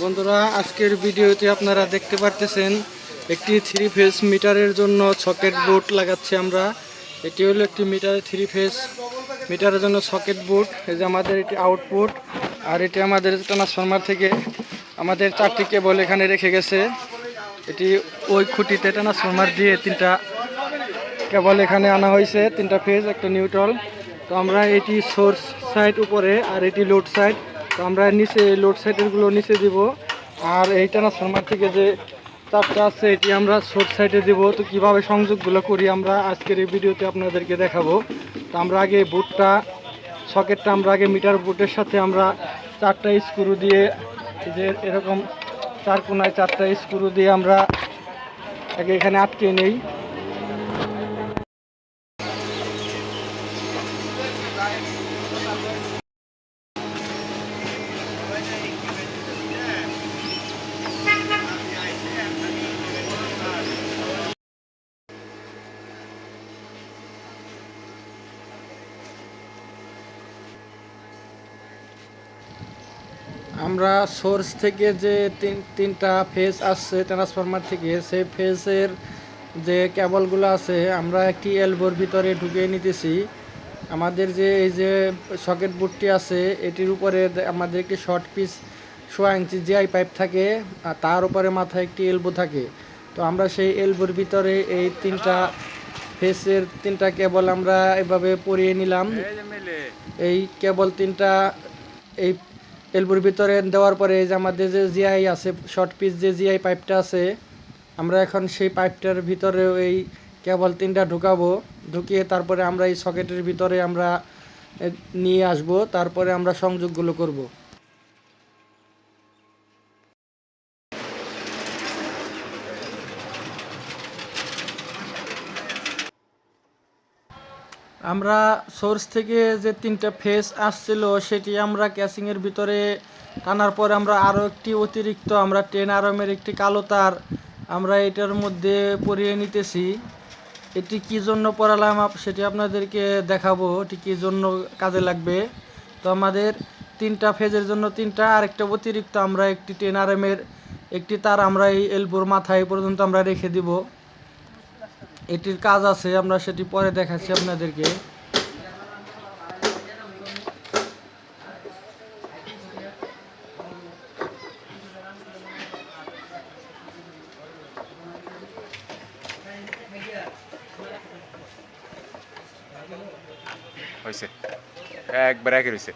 বন্ধুরা, আজকের ভিডিওতে আপনারা দেখতে পারতেছেন একটি থ্রি ফেজ মিটারের জন্য সকেট বোর্ড লাগাচ্ছি আমরা। এটি হলো একটি মিটার, থ্রি ফেজ মিটারের জন্য সকেট বোর্ড। এই যে আমাদের এটি আউটপুট আর এটি আমাদের ট্রান্সফরমার থেকে আমাদের চারটি কেবল এখানে রেখে গেছে। এটি ওই খুঁটিতে ট্রান্সফরমার দিয়ে তিনটা কেবল এখানে আনা হয়েছে, তিনটা ফেজ, একটা নিউট্রাল। তো আমরা এটি সোর্স সাইড উপরে আর এটি লোড সাইড। তো আমরা নিচে লোড সাইডেরগুলো নিচে দিব। আর এই ট্রান্সফরমার থেকে যে তারটা আছে, এটি আমরা সোর্স সাইডে দিব। তো কীভাবে সংযোগগুলো করি আমরা আজকের এই ভিডিওতে আপনাদেরকে দেখাবো। তো আমরা আগে বুটটা সকেটটা আমরা আগে মিটার বুটের সাথে আমরা চারটা স্ক্রু দিয়ে যে এরকম চার কোনায় চারটা স্ক্রু দিয়ে আমরা আগে এখানে আটকে নেই। আমরা সোর্স থেকে যে তিন তিনটা ফেজ আসছে ট্রান্সফরমার থেকে সেই ফেজের যে কেবলগুলো আছে আমরা একটি এলবোর ভিতরে ঢুকিয়ে নিতেছি। আমাদের যে এই যে সকেট বোর্ডটি আছে এটির উপরে আমাদের একটি শর্ট পিস সোয়া ইঞ্চি জিআই পাইপ থাকে আর তার উপরে মাথায় একটি এলবো থাকে। তো আমরা সেই এলবোর ভিতরে এই তিনটা ফেসের তিনটা কেবল আমরা এভাবে পরিয়ে নিলাম। এই কেবল তিনটা এই এলবোর ভিতরে দেওয়ার পরে এই যে আমাদের যে জিআই আছে শর্ট পিস যে জিআই পাইপটা আছে, আমরা এখন সেই পাইপটার ভিতরে এই কেবল তিনটা ঢুকাবো। ঢুকিয়ে তারপরে আমরা এই সকেটের ভিতরে আমরা নিয়ে আসব। তারপরে আমরা সংযোগগুলো করব। আমরা সোর্স থেকে যে তিনটা ফেস আসছিল, সেটি আমরা ক্যাসিংয়ের ভিতরে টানার পর আমরা আরও একটি অতিরিক্ত, আমরা টেন আরমের একটি কালো তার আমরা এটার মধ্যে পরিয়ে নিতেছি। এটি কি জন্য পড়ালাম সেটি আপনাদেরকে দেখাবো, এটি কী জন্য কাজে লাগবে। তো আমাদের তিনটা ফেজের জন্য তিনটা আর একটা অতিরিক্ত আমরা একটি টেন আরএমের একটি তার আমরা এই এলবোর মাথায় পর্যন্ত আমরা রেখে দিব। এটির কাজ আছে আমরা সেটি পরে দেখাচ্ছি আপনাদেরকে। হয়েছে একবার একই রয়েছে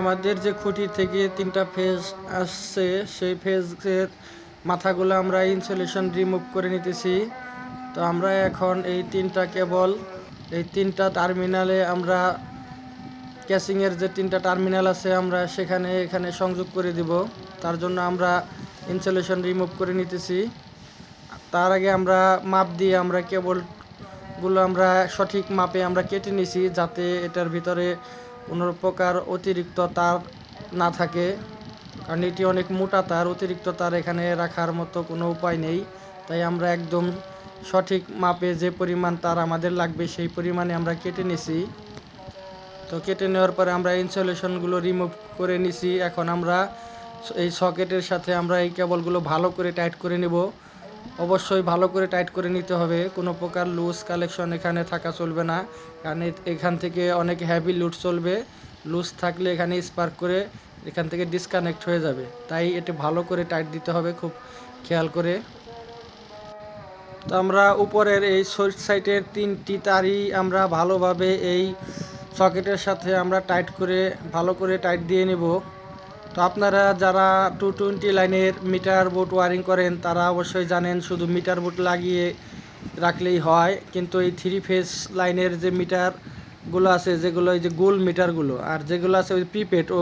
আমাদের যে খুঁটি থেকে তিনটা ফেজ আসছে, সেই ফেজের মাথাগুলো আমরা ইনসুলেশন রিমুভ করে নিতেছি। তো আমরা এখন এই তিনটা কেবল, এই তিনটা টার্মিনালে আমরা ক্যাসিংয়ের যে তিনটা টার্মিনাল আছে, আমরা সেখানে, এখানে সংযোগ করে দিব। তার জন্য আমরা ইনসুলেশন রিমুভ করে নিতেছি। তার আগে আমরা মাপ দিয়ে আমরা কেবলগুলো আমরা সঠিক মাপে আমরা কেটে নিছি, যাতে এটার ভিতরে কোনো প্রকার অতিরিক্ত তার না থাকে। কারণ এটি অনেক মোটা তার, অতিরিক্ত তার এখানে রাখার মতো কোনো উপায় নেই। তাই আমরা একদম সঠিক মাপে যে পরিমাণ তার আমাদের লাগবে, সেই পরিমাণে আমরা কেটে নিছি। তো কেটে নেওয়ার পরে আমরা ইনসুলেশনগুলো রিমুভ করে নিছি। এখন আমরা এই সকেটের সাথে আমরা এই কেবলগুলো ভালো করে টাইট করে নেব। অবশ্যই ভালো করে টাইট করে নিতে হবে। কোনো প্রকার লুজ কালেকশন এখানে থাকা চলবে না। কারণ এখান থেকে অনেক হ্যাভি লুট চলবে। লুজ থাকলে এখানে স্পার্ক করে এখান থেকে ডিসকানেক্ট হয়ে যাবে। তাই এটা ভালো করে টাইট দিতে হবে খুব খেয়াল করে। তো আমরা উপরের এই সোর্স সাইটের তিনটি তারই আমরা ভালোভাবে এই সকেটের সাথে আমরা টাইট করে, ভালো করে টাইট দিয়ে নেব। তো আপনারা যারা টু টোয়েন্টি লাইনের মিটার বোট ওয়ারিং করেন, তারা অবশ্যই জানেন শুধু মিটার বোট লাগিয়ে রাখলেই হয়। কিন্তু এই থ্রি ফেজ লাইনের যে মিটারগুলো আছে, যেগুলো এই যে গোল মিটারগুলো, আর যেগুলো আছে ওই প্রিপেড, ও,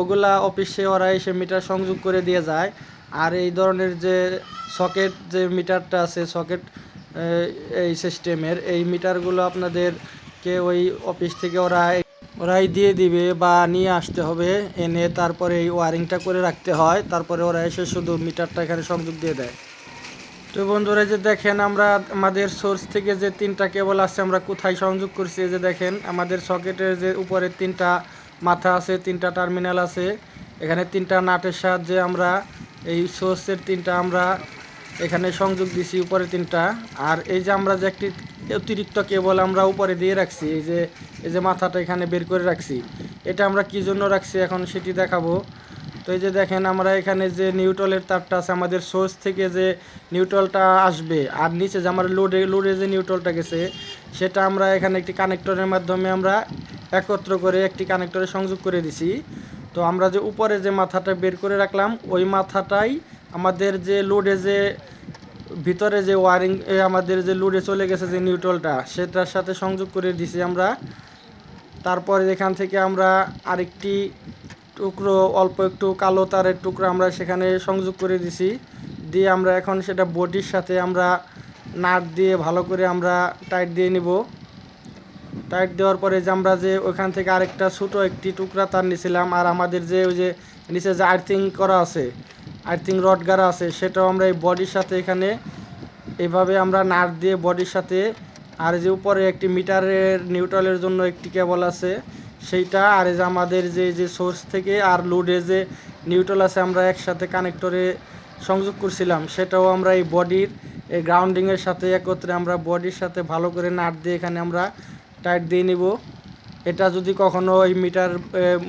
ওগুলা অফিসে ওরা এসে মিটার সংযোগ করে দিয়ে যায়। আর এই ধরনের যে সকেট, যে মিটারটা আছে, সকেট এই সিস্টেমের, এই মিটারগুলো আপনাদেরকে ওই অফিস থেকে ওরা ওরাই দিয়ে দিবে বা নিয়ে আসতে হবে, এনে তারপরে এই ওয়ারিংটা করে রাখতে হয়, তারপরে ওরা এসে শুধু মিটারটা এখানে সংযোগ দিয়ে দেয়। তো বন্ধুরা যে দেখেন আমরা আমাদের সোর্স থেকে যে তিনটা কেবল আছে, আমরা কোথায় সংযোগ করছি যে দেখেন আমাদের সকেটের যে উপরে তিনটা মাথা আছে, তিনটা টার্মিনাল আছে, এখানে তিনটা নাটের সাহায্যে আমরা এই সোর্সের তিনটা আমরা এখানে সংযোগ দিছি উপরে তিনটা। আর এই যে আমরা যে একটি অতিরিক্ত কেবল আমরা উপরে দিয়ে রাখছি, এই যে এই যে মাথাটা এখানে বের করে রাখছি। এটা আমরা কি জন্য রাখছি এখন সেটি দেখাবো। তো এই যে দেখেন, আমরা এখানে যে নিউট্রলের তারটা আছে, আমাদের সোর্স থেকে যে নিউট্রলটা আসবে আর নিচে যে আমার লোডে লোডে যে নিউট্রলটা গেছে, সেটা আমরা এখানে একটি কানেক্টরের মাধ্যমে আমরা একত্র করে একটি কানেক্টরে সংযোগ করে দিছি। তো আমরা যে উপরে যে মাথাটা বের করে রাখলাম, ওই মাথাটাই আমাদের যে লোডে যে ভিতরে যে ওয়ারিং আমাদের যে লুডে চলে গেছে যে নিউট্রলটা সেটার সাথে সংযোগ করে দিছি আমরা। তারপরে এখান থেকে আমরা আরেকটি টুকরো, অল্প একটু কালো তারের টুকরো আমরা সেখানে সংযোগ করে দিছি। দিয়ে আমরা এখন সেটা বডির সাথে আমরা নাট দিয়ে ভালো করে আমরা টাইট দিয়ে নিব। টাইট দেওয়ার পরে যে আমরা যে ওখান থেকে আরেকটা ছোটো একটি টুকরা তার নিয়েছিলাম আর আমাদের যে ওই যে নিচে যে আর্থিং করা আছে আর্থিং রড গাড়া আছে, সেটাও আমরা এই বডির সাথে এখানে এভাবে আমরা নাট দিয়ে বডির সাথে, আর যে উপরে একটি মিটারের নিউট্রালের জন্য একটি কেবল আছে, সেইটা, আর যে আমাদের যে যে সোর্স থেকে আর লোডে যে নিউট্রাল আছে, আমরা একসাথে কানেক্টরে সংযোগ করছিলাম, সেটাও আমরা এই বডির, এই গ্রাউন্ডিংয়ের সাথে একত্রে আমরা বডির সাথে ভালো করে নাট দিয়ে এখানে আমরা টাইট দিয়ে নিব। এটা যদি কখনো এই মিটার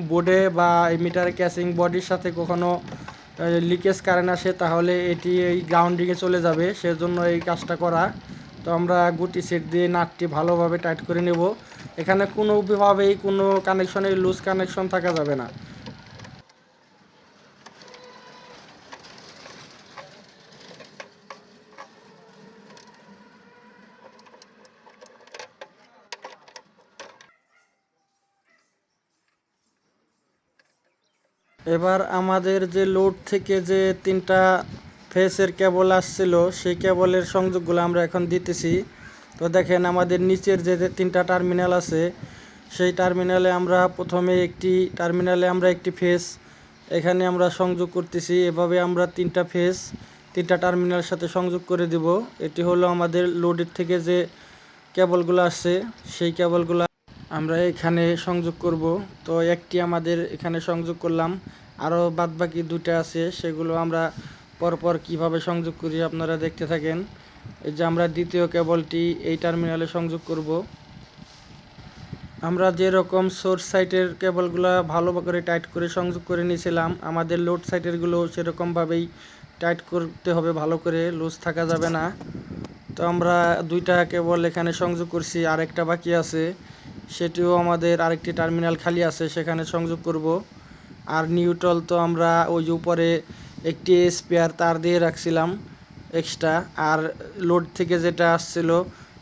বোর্ডে বা এই মিটার ক্যাসিং বডির সাথে কখনো লিকেজ কারেন্ট আসে, তাহলে এটি এই গ্রাউন্ডিংয়ে চলে যাবে, সেজন্য এই কাজটা করা। তো আমরা গুটি সেট দিয়ে নাটটি ভালোভাবে টাইট করে নেব। এখানে কোনোভাবেই কোনো কানেকশনে লুজ কানেকশন থাকা যাবে না। এবার আমাদের যে লোড থেকে যে তিনটা ফেসের কেবল আসছিল, সেই কেবলের সংযোগগুলো আমরা এখন দিতেছি। তো দেখেন আমাদের নিচের যে তিনটা টার্মিনাল আছে, সেই টার্মিনালে আমরা প্রথমে একটি টার্মিনালে আমরা একটি ফেস এখানে আমরা সংযোগ করতেছি। এভাবে আমরা তিনটা ফেস তিনটা টার্মিনালের সাথে সংযোগ করে দিব। এটি হলো আমাদের লোডের থেকে যে কেবলগুলো আসছে, সেই কেবলগুলো আমরা এখানে সংযোগ করব। তো একটি আমাদের এখানে সংযোগ করলাম। আরও বাদবাকি দুটো আছে, সেগুলো আমরা পরপর কীভাবে সংযোগ করি আপনারা দেখতে থাকেন। এই যে আমরা দ্বিতীয় কেবলটি এই টার্মিনালে সংযোগ করব। আমরা যেরকম সোর্স সাইটের কেবলগুলো ভালো করে টাইট করে সংযোগ করে নিয়েছিলাম, আমাদের লোড সাইটেরগুলো সেরকমভাবেই টাইট করতে হবে, ভালো করে লুজ থাকা যাবে না। তো আমরা দুইটা কেবল এখানে সংযোগ করছি, আরেকটা বাকি আছে। সেটিও আমাদের আরেকটি টার্মিনাল খালি আছে, সেখানে সংযোগ করব। আর নিউট্রল তো আমরা ওই উপরে একটি স্পেয়ার তার দিয়ে রাখছিলাম এক্সট্রা আর লোড থেকে যেটা আসছিল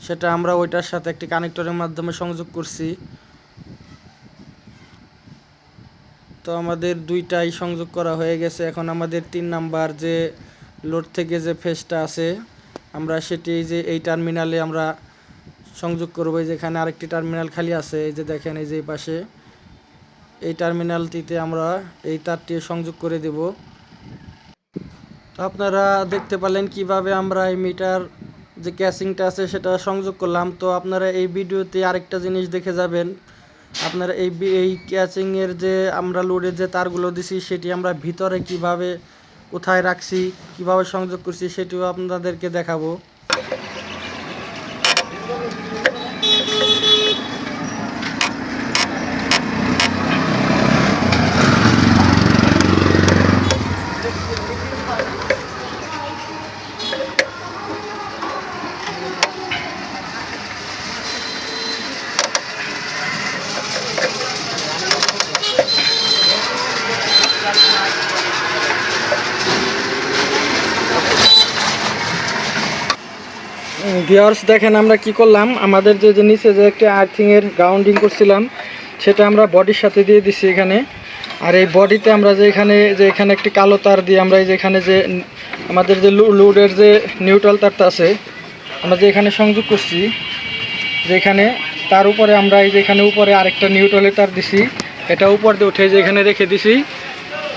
সেটা আমরা ওইটার সাথে একটি কানেক্টরের মাধ্যমে সংযোগ করছি। তো আমাদের দুইটাই সংযোগ করা হয়ে গেছে। এখন আমাদের তিন নাম্বার যে লোড থেকে যে ফেসটা আছে, আমরা সেটি যে এই টার্মিনালে আমরা সংযোগ করব, এই যে এখানে আরেকটি টার্মিনাল খালি আছে, এই যে দেখেন এই যে পাশে। এই টার্মিনালটিতে আমরা এই তারটি সংযোগ করে দেব। তো আপনারা দেখতে পেলেন কীভাবে আমরা এই মিটার যে ক্যাসিংটা আছে সেটা সংযোগ করলাম। তো আপনারা এই ভিডিওতে আরেকটা জিনিস দেখে যাবেন। আপনারা এই এই ক্যাচিংয়ের যে আমরা লোডের যে তারগুলো দিছি, সেটি আমরা ভিতরে কীভাবে কোথায় রাখছি, কীভাবে সংযোগ করছি, সেটিও আপনাদেরকে দেখাবো। ভিওর্স দেখেন আমরা কি করলাম? আমাদের যে যে নিচে যে একটা আর্থিংয়ের গ্রাউন্ডিং করছিলাম, সেটা আমরা বডির সাথে দিয়ে দিছি এখানে। আর এই বডিতে আমরা যে এখানে যে এখানে একটি কালো তার দিয়ে আমরা এই যে এখানে যে আমাদের যে লুডের যে নিউট্রাল তারটা আছে, আমরা যে এখানে সংযোগ করছি, যে এখানে তার উপরে আমরা এই যে এখানে উপরে আরেকটা নিউট্রালের তার দিছি। এটা উপর দিয়ে উঠে যে এখানে রেখে দিছি।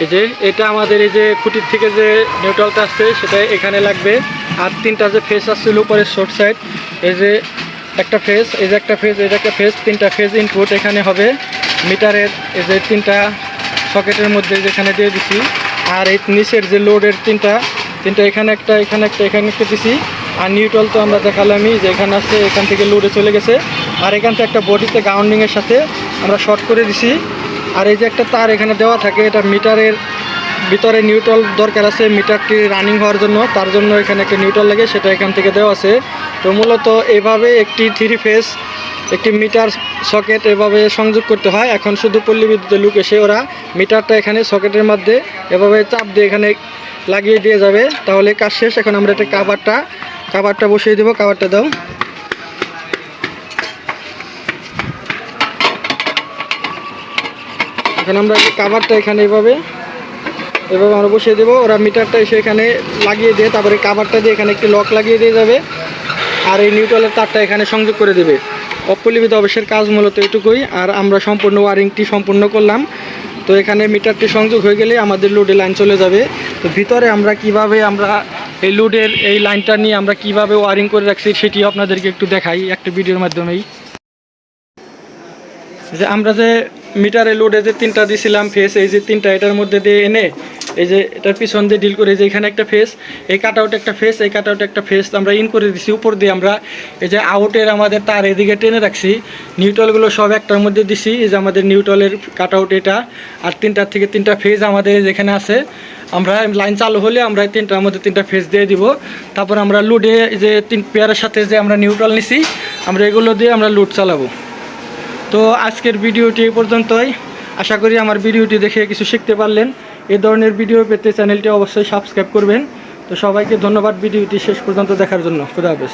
এই যে, এটা আমাদের এই যে খুঁটির থেকে যে নিউট্রালটা আসছে, সেটা এখানে লাগবে। আর তিনটা যে ফেস আসছিল উপরে শর্ট সাইড এই যে একটা ফেস এই যে একটা ফেস এই যে একটা ফেস তিনটা ফেজ ইনপুট এখানে হবে। মিটারের এই যে তিনটা সকেটের মধ্যে যেখানে দিয়ে দিছি, আর এই নিচের যে লোডের তিনটা তিনটা এখানে একটা এখানে একটা এখানে একটা দিছি। আর নিউট্রাল তো আমরা দেখালামই যে এখানে আছে এখান থেকে লোডে চলে গেছে। আর এখান থেকে একটা বডিতে গ্রাউন্ডিংয়ের সাথে আমরা শর্ট করে দিছি। আর এই যে একটা তার এখানে দেওয়া থাকে, এটা মিটারের ভিতরে নিউট্রাল দরকার আছে, মিটারটি রানিং হওয়ার জন্য, তার জন্য এখানে একটা নিউট্রাল লাগে, সেটা এখান থেকে দেওয়া আছে। তো মূলত এভাবে একটি থ্রি ফেস একটি মিটার সকেট এভাবে সংযোগ করতে হয়। এখন শুধু পল্লী বিদ্যুতের লোক এসে ওরা মিটারটা এখানে সকেটের মধ্যে এভাবে চাপ দিয়ে এখানে লাগিয়ে দিয়ে যাবে। তাহলে কাজ শেষ, এখন আমরা একটা কাভারটা কাভারটা বসিয়ে দেবো। কাভারটা দাও। এখন আমরা কাভারটা এখানে এভাবে এভাবে আমরা বসিয়ে দেবো। ওরা মিটারটা এসে এখানে লাগিয়ে দিয়ে তারপরে কাভারটা দিয়ে এখানে একটি লক লাগিয়ে দিয়ে যাবে। আর এই নিউট্রালের তারটা এখানে সংযোগ করে দেবে। অপলিবিত অবশ্যের কাজ মূলত এটুকুই। আর আমরা সম্পূর্ণ ওয়ারিংটি সম্পূর্ণ করলাম। তো এখানে মিটারটি সংযোগ হয়ে গেলে আমাদের লোডে লাইন চলে যাবে। তো ভিতরে আমরা কীভাবে আমরা এই লোডের এই লাইনটা নিয়ে আমরা কীভাবে ওয়ারিং করে রাখছি সেটি আপনাদেরকে একটু দেখাই একটা ভিডিওর মাধ্যমেই। যে আমরা যে মিটারে লোডে যে তিনটা দিছিলাম ফেস এই যে তিনটা এটার মধ্যে দিয়ে এনে এই যে এটার পিছন দিয়ে ডিল করে যে এখানে একটা ফেস এই কাট আউট একটা ফেস এই কাট আউট একটা ফেস আমরা ইন করে দিছি। উপর দিয়ে আমরা এই যে আউটের আমাদের তার এদিকে টেনে রাখছি। নিউট্রালগুলো সব একটার মধ্যে দিছি। এই যে আমাদের নিউট্রালের কাট আউট এটা, আর তিনটার থেকে তিনটা ফেজ আমাদের যেখানে আছে, আমরা লাইন চালু হলে আমরা এই তিনটার মধ্যে তিনটা ফেজ দিয়ে দিব। তারপর আমরা লুডে যে তিন পেয়ারের সাথে যে আমরা নিউট্রাল নিছি, আমরা এগুলো দিয়ে আমরা লুড চালাবো। তো আজকের ভিডিওটি এই পর্যন্তই। আশা করি আমার ভিডিওটি দেখে কিছু শিখতে পারলেন। এ ধরনের ভিডিও পেতে চ্যানেলটি অবশ্যই সাবস্ক্রাইব করবেন। তো সবাইকে ধন্যবাদ ভিডিওটি শেষ পর্যন্ত দেখার জন্য। খুদা হাফেজ।